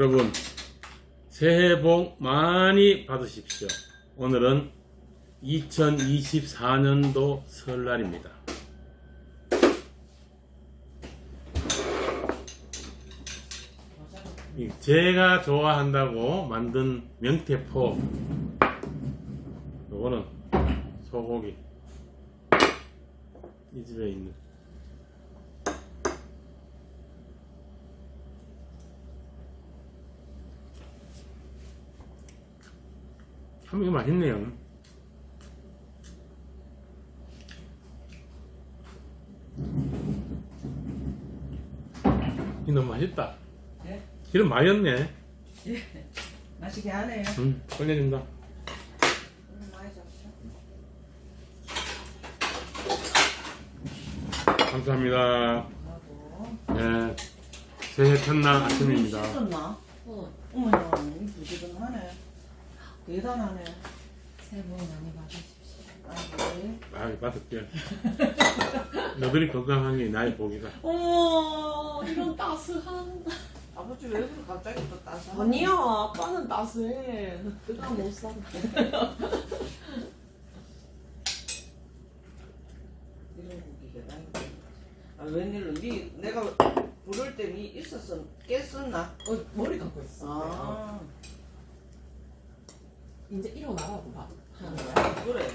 여러분 새해 복 많이 받으십시오. 오늘은 2024년도 설날입니다. 이 제가 좋아한다고 만든 명태포 요거는 소고기 이 집에 있는 참 이거 맛있네요 이 너무 맛있다 예? 기름 많이 었네 맛있게 하네요. 음, 끝내준다 음, 많이 잡수죠. 감사합니다. 네, 새해 첫날 아침입니다 씻었나? 어, 어머나, 이 부지런하네. 대단하네. 새해 복 많이 받으십시오. 아니, 아, 받을게 너들이 건강한 게 나의 복이다 어머, 이런 따스한. 아버지 왜 그래 갑자기 또 따서? 아니야, 아빠는 따스해. 내가 못 살아. 이런 고기가 나. 아, 웬일로 니 내가 부를 때 니 있었어 깼었나? 어, 머리 감고 있어. 아, 이제 일어나라고 봐. 그래.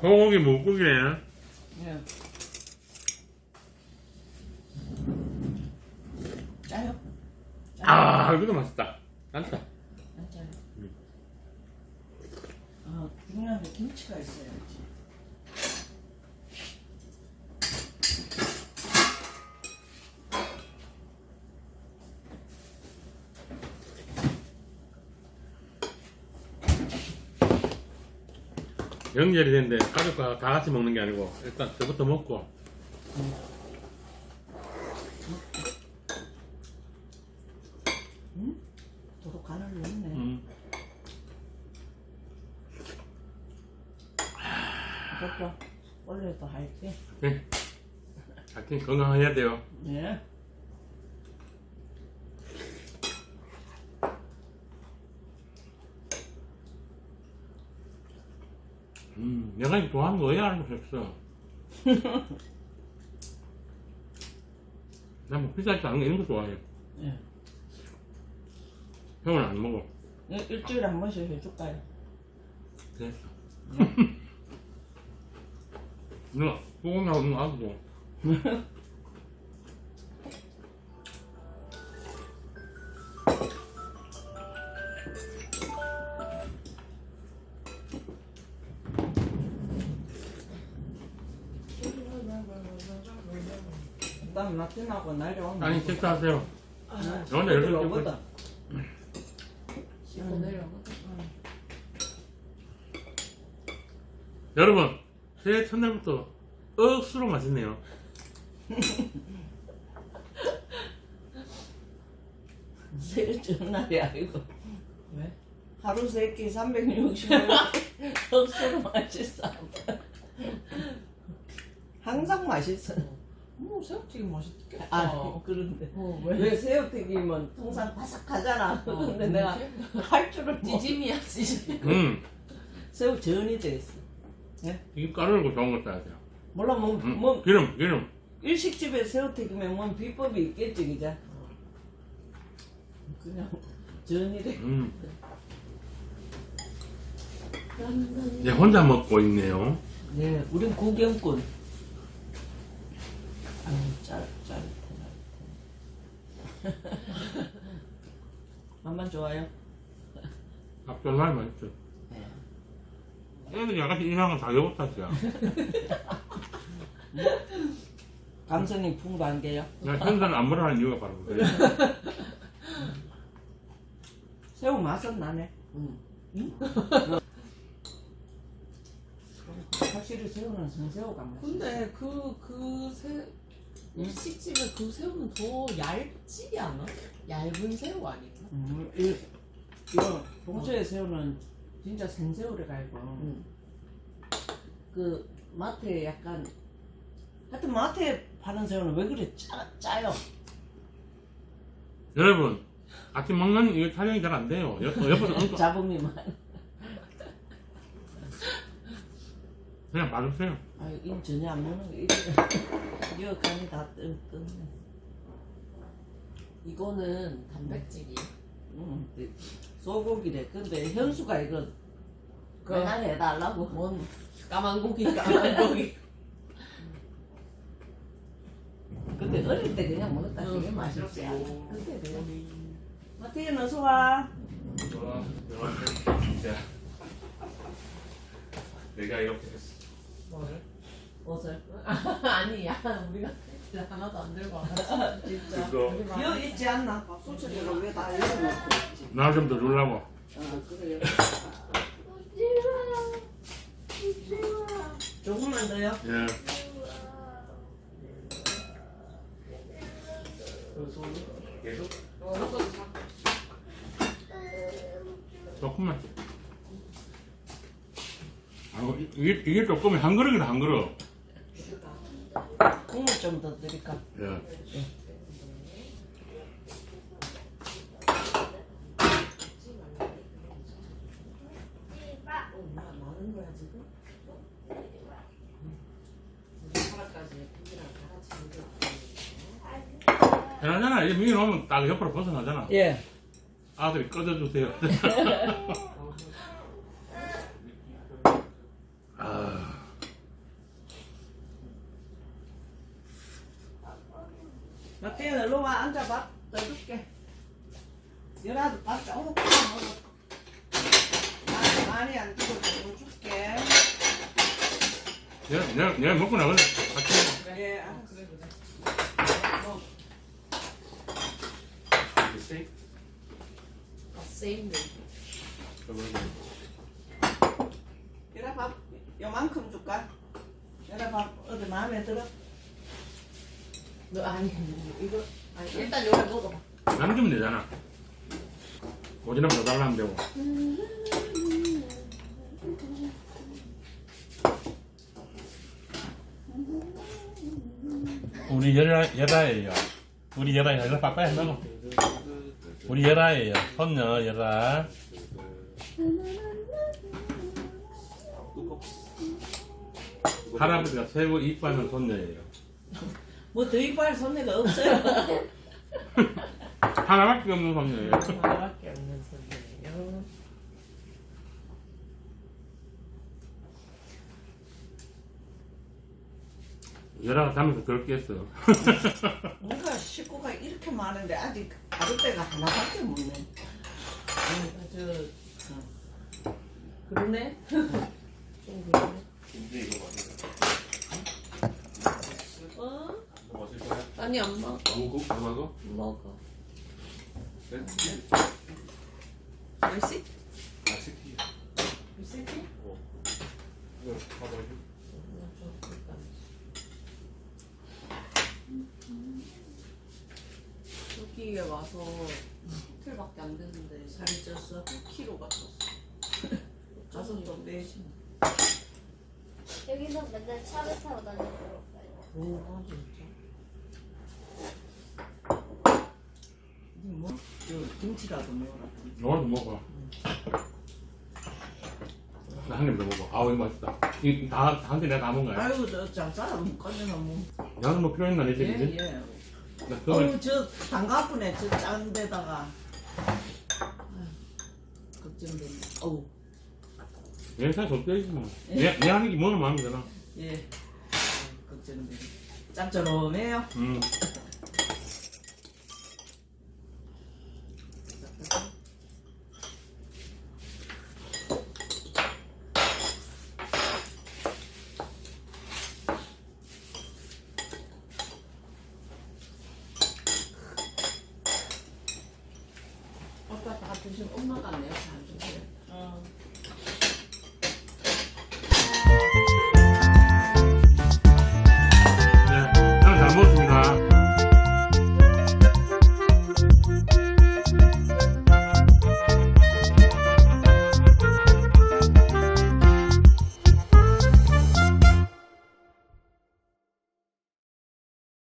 소고기 묵국이네 예. 짜요? 아 이것도 맛있다 짠다 안 짜요. 아, 중요한 게 김치가 있어야지. 연결이 됐는데 가족과 다 같이 먹는 게 아니고 일단 저부터 먹고 응? 도로 간을 넣네. 음, 그렇죠. 원래도 할게. 네. 하여튼 건강해야 돼요 네. 음, 내가 좋아하는 거왜 알고 했어. 난뭐 비싸지 않은 거 이런 거 좋아해. 예. 형은 안 먹어. 일- 일주일에 한 번씩 해줄까요? 됐어. 누나 소고기하고 누나 아도 일단 마틴하고 내려오면. 아니 식사하세요 아, 너네 이렇게 오거든. 씻고 내려오거든. 여러분 새해 첫날부터 억수로 맛있네요 세일 전날이 아니고 왜? 하루 세끼 365일 억수로 맛있어. 항상 맛있어. 뭐, 새우튀김 맛있겠다. 아 그런데 어, 왜 새우튀김은 통상 바삭하잖아. 어, 근데 내가 할 줄을 뭐 찌짐이야, 찌짐. 음 새우 전이 돼 있어. 이게 까르고 좋은 거 써야 돼요 몰라 뭐, 음, 뭐 기름 기름 일식집에 새우튀김에 뭔 비법이 있겠지 그자. 그냥 전이래. 음. 이제 혼자 먹고 있네요 네, 우린 구경꾼. 아유, 짤, 짜릿해, 짜릿해. 맛만 좋아요? 앞절날 맛있죠 네. 애들이 약간 이상한 다이어트 탓이야 감성이 풍부한 게요. 내가 현산 안 먹으라는 이유가 바로 그래 새우 맛은 나네. 응. 응? 확실히 새우는 생새우가 맛있어. 근데 그, 그 새, 일식집에 그 새우는 더 얇지 않아? 얇은 새우 아닌가? 음, 이, 이거 봉초의 새우는 진짜 생새우를 갈고 응. 그 마트에 약간 하여튼 마트에 파는 새우는 왜 그래 짜, 짜요? 여러분 아침 먹는 이거 촬영이 잘 안 돼요. 옆, 옆에서 엉켜 잡음이 많 그냥 봐주세요. 아유 이 전혀 안 먹는 거 이거 간이 다 뜬, 떴네. 이거는 단백질이. 응, 그 소고기래. 근데 현수가 이거 그- 내가 해달라고. 뭔 까만 고기 까만 고기. 근데 어릴 때 그냥 먹었다 응, 되게 맛있지. 근데 그냥 마태현 어서 와. 진짜 내가 이렇게 했 어. 뭘? 옷을. 아니 야 우리가 진짜 하나도 안 들고 와서 진짜. 그거 우리 막- 비어 있지 않나? 밥솥에다가 왜다 열어놓고 있지? 나 좀 더 주려고. 아 그래요. 조금만 더요. 예. 계속 조금만. 아 이게 이게 조금이 한 그릇이다 한 그릇. 국물 좀 더 드릴까? 예. 편하잖아. 이제 미리 놓으면 딱 옆으로 벗어나잖아. 예. 아들이 꺼져주세요. 마태현 일로 와 앉아 밥 떠줄게. 열아도 밥 조금 먹어. 많이 많이 안 주고 조금 줄게. 내가, 내가, 내가 먹고 나가자. 같이 예, 알았어. 그래. 뭐, 먹어. 아, 세임 열아 밥 요만큼 줄까? 열아 밥 어디 마음에 들어? 너 아니 이거 아니 일단 요걸 먹어봐. 남기면 되잖아. 오지랖 더 달라면 되고. 우리 여라, 여라예요. 우리 여라, 여라 빠빠이 먹어. 우리 여라예요. 손녀 여라. 할아버지가 최고 이뻐하는 손녀예요. 뭐더 이뻐할 손해가 없어요. 하나밖에 없는 손녀예요. 하나밖에 없는 소리예요. 여라가 담에서 그렇게 했어. 뭔가 식구가 이렇게 많은데 아직 가족대가 하나밖에 없네. 아, 저 그러네. 좀 그러네. 어? 먹었을 거야? 아 니 안 먹어. 무국 안 먹어? 먹어. 네? 몇시? 아, 시키. 몇시지? 이거 봐봐. 여기에 와서 이틀밖에 안 됐는데 살이 쪘어? 10kg가 쪘어. 가서 또 빼지. 여기서 맨날 차를 타고 다니고 뭐가 진짜? 니 뭐? 저 김치라도 먹어라. 너도 먹어. 나 한 입 더 먹어. 아우, 이거 맛있다. 이, 다, 한테 내가 다 먹은 거야. 아유 저잘 사람 꺼내나 뭐. 양은 뭐 필요 있나, 내예 새끼지? 예. 나 그걸, 어우 저 단가쁘네 저 짠 데다가. 아유, 걱정되네. 어우 얘 사이 좁대지 뭐. 내, 내 하는 게 뭐는 마음이 되나? 예. 아유, 걱정되네. 짭조름해요. 음.